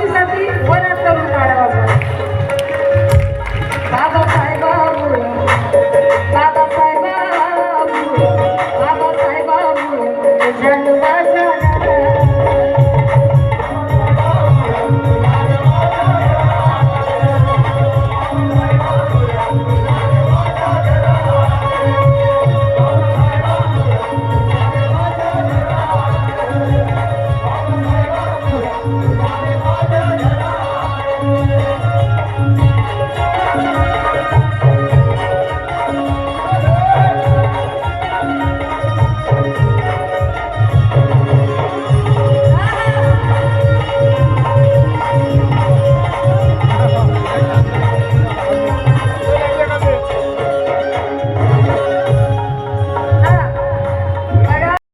noches a ti, buenas noches para vosotros. Baba Sai Babu, Baba Sai Baba Sai